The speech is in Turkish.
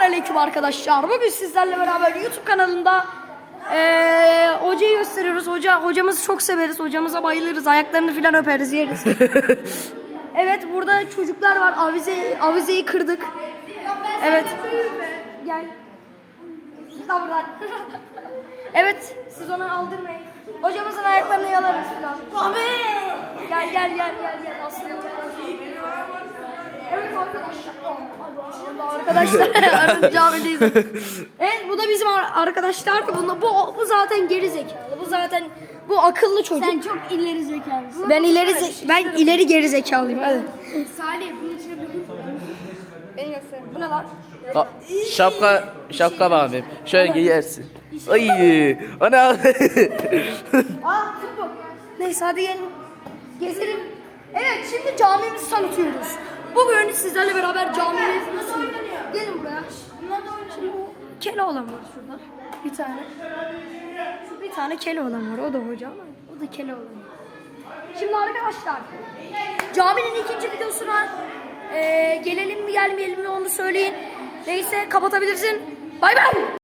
Selamünaleyküm arkadaşlar. Bugün sizlerle beraber YouTube kanalında eee hocayı gösteriyoruz. Hoca hocamızı çok severiz. Hocamıza bayılırız. Ayaklarını falan öperiz, yeriz. evet, burada çocuklar var. Avize avizeyi kırdık. Evet. Gel. Buradan. evet, siz onu aldırmayın. Hocamızın ayaklarını yalarız falan. Abi! Gel gel gel gel gel. Aslında Evet arkadaşlar. Arkadaşlar camideyiz. Evet bu da bizim ar- arkadaşlar. Bunda bu bu zaten geri zekalı. Bu zaten bu akıllı çocuk. Sen çok ileri zekalısın. ben ileri ze- ben ileri geri zekalıyım. Hadi. Salih bunun içine bir Beni göster. Bu ne lan? Şapka şapka var benim. Şöyle giyersin. Ay, ana. Aa futbol. Neyse hadi gelin. Gezelim. Evet şimdi camimizi tanıtıyoruz. Bugün sizlerle beraber camimiz nasıl? Gelin buraya. Şimdi bu Keloğlan var şurada. Bir tane. Bir tane Keloğlan var. O da hoca ama o da Keloğlan. Şimdi arkadaşlar caminin ikinci videosuna eee, gelelim mi gelmeyelim mi onu söyleyin. Neyse kapatabilirsin. Bay bay.